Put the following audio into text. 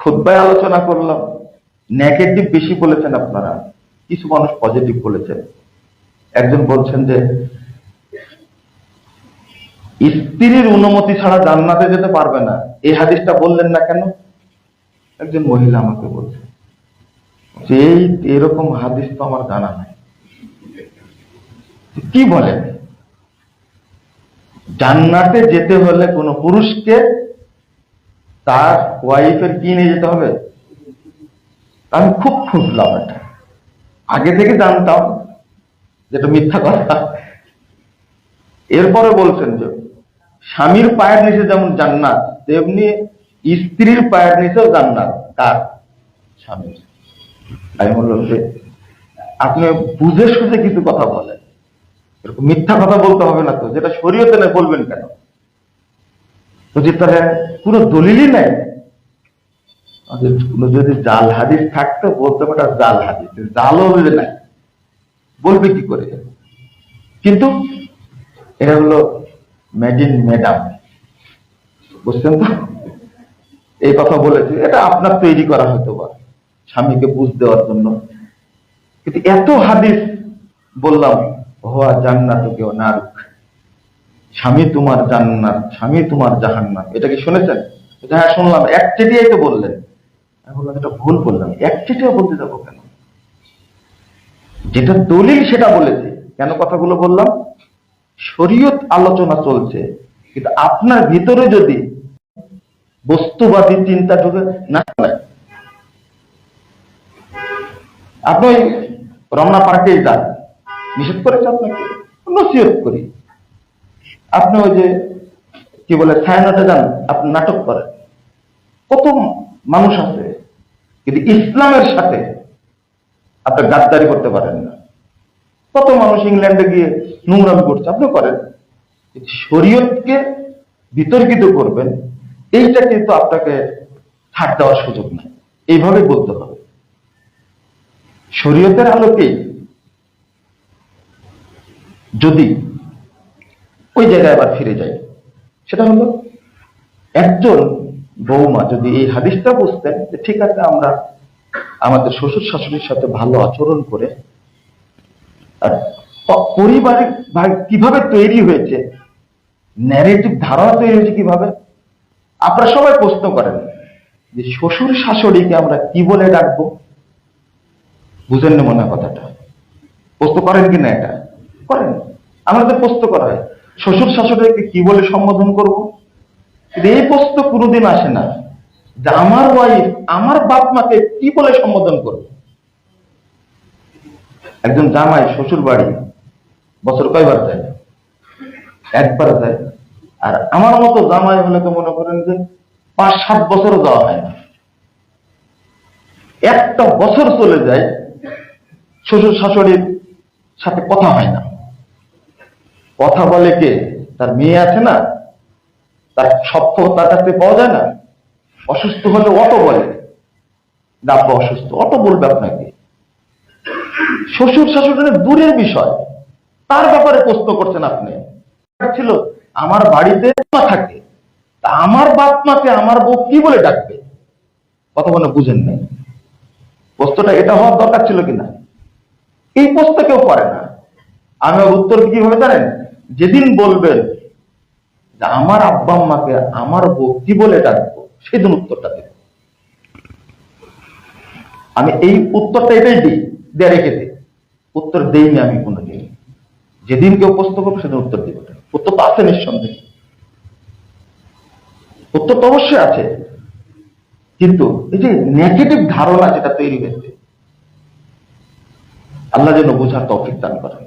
খুদ্ায় আলোচনা করলাম। নেগেটিভ বেশি বলেছেন আপনারা। কিছু মানুষ পজিটিভ বলেছেন। একজন বলছেন যে, স্ত্রীর অনুমতি ছাড়া জান্নাতে যেতে পারবে না। এই হাদিসটা বললেন না কেন? একজন মহিলা আমাকে বলছে, যে এরকম হাদিস তো আমার জানা নাই। কি বলেন? জান্নাতে যেতে হলে কোন পুরুষকে তার ওয়াইফের কি নিয়ে যেতে হবে? আমি খুব খুঁজলাম এটা। আগে থেকে জানতাম যেটা মিথ্যা কথা। এরপরে বলছেন যে, স্বামীর পায়ের নিচে যেমন জান্নাত, তেমনি স্ত্রীর পায়ের নিচেও জান্নাত তার স্বামীর। আমি বললাম যে, আপনি বুঝে সুঝে কিছু কথা বলেন। এরকম মিথ্যা কথা বলতে হবে না তো, যেটা শরীয়তে না বলবেন কেন? তো যে তারা পুরো দলিলই নেই? যদি জাল হাদিস থাকতো বলতে পারে জাল হাদিস জালও বলে নাই। বলবে কি করে? কিন্তু এটা হলো মেড ইন ম্যাডাম বুঝছেন তো? এই কথা বলেছে। এটা আপনার তৈরি করা হয়তো বা, স্বামীকে বুঝ দেওয়ার জন্য। কিন্তু এত হাদিস বললাম হওয়া জান্নাত কেউ নারুক। স্বামী তোমার জান্নাত, স্বামী তোমার জাহান্নাত। এটা কি শুনেছেন? হ্যাঁ শুনলাম। এক চিঠিয়াই তো বললেন। আমি বললাম, এটা ভুল বললাম। এক চিঠিও বলতে যাব কেন? যেটা দলিল সেটা বলেছে। কেন কথাগুলো বললাম? শরীয়ত আলোচনা চলছে। কিন্তু আপনার ভিতরে যদি বস্তুবাদী চিন্তা ঢুকে, না আপনি রমনা পার্কে যান। নিষেধ করেছে আপনাকে? নসিহত করি। আপনি ওই যে, কি বলে ছায়ানটে যান, আপনি নাটক করেন। কত মানুষ আছে কিন্তু ইসলামের সাথে আপনি গাদ্দারি করতে পারেন না। কত মানুষ ইংল্যান্ডে গিয়ে নোংরামি করছে, আপনি করেন। শরীয়তকে বিতর্কিত করবেন, এইটা কিন্তু আপনাকে ছাড় দেওয়ার সুযোগ নেই। এইভাবে বলতে হবে। শরীয়তের আলোকেই যদি ওই জায়গায় আবার ফিরে যাই সেটা হলো, একজন বৌমা যদি এই হাদিসটা বুঝতেন যে ঠিক আছে, আমরা আমাদের শ্বশুর শাশুড়ির সাথে ভালো আচরণ করে, আর প- ভাগ কীভাবে তৈরি হয়েছে ন্যারেটিভ ধারণা তৈরি হয়েছে কীভাবে, আপনারা সবাই প্রশ্ন করেন যে শ্বশুর শাশুড়িকে আমরা কি বলে ডাকবো? বুঝেন না মনে কথাটা। প্রশ্ন করেন কি না এটা? করেন। আমাদের প্রশ্ন করা হয় শ্বশুর শাশুড়িকে কি বলে সম্বোধন করব? এই প্রশ্ন কোনোদিন আসে না যে আমার ওয়াইফ আমার বাপ মাকে কি বলে সম্বোধন করবে? একজন জামাই শ্বশুর বাড়ি বছর কয়বার যায়? একবার যায়। আর আমার মতো জামাই হলে তো মনে করেন যে পাঁচ, সাত বছরও যাওয়া হয় না। একটা বছর চলে যায় শ্বশুর শাশুড়ির সাথে কথা হয় না। কথা বলে কে? তার মেয়ে আছে না? তার খবর তার কাছে পাওয়া যায় না? অসুস্থ হলে অটো বলে। ডাব্বা অসুস্থ, অটো বলবে আপনাকে। শ্বশুর শাশুড়ির দূরের বিষয়। তার ব্যাপারে প্রশ্ন করছেন আপনি। ছিল, আমার বাড়িতে মা থাকে। তা আমার বাপ মাকে আমার বউ কি বলে ডাকবে? কথা বলে বুঝেন নাই। প্রশ্নটা এটা হওয়ার দরকার ছিল কিনা? এই প্রশ্ন কেউ করে না। আমি উত্তর কীভাবে জানেন? যেদিন বলবেন যে আমার আব্বা আম্মাকে আমার কি বলে ডাকবো, সেদিন উত্তরটা দেব। আমি এই উত্তরটা এটাই দিই, দিয়ে রেখে দিই। উত্তর দেইনি আমি কোনোদিন। যেদিন কেউ প্রশ্ন করবে, সেদিন উত্তর দিব উত্তর তো আছে নিঃসন্দেহে। উত্তর তো অবশ্যই আছে। কিন্তু এই যে নেগেটিভ ধারণা যেটা তৈরি হয়েছে, আল্লাহ যেন বোঝার তৌফিক দান করেন।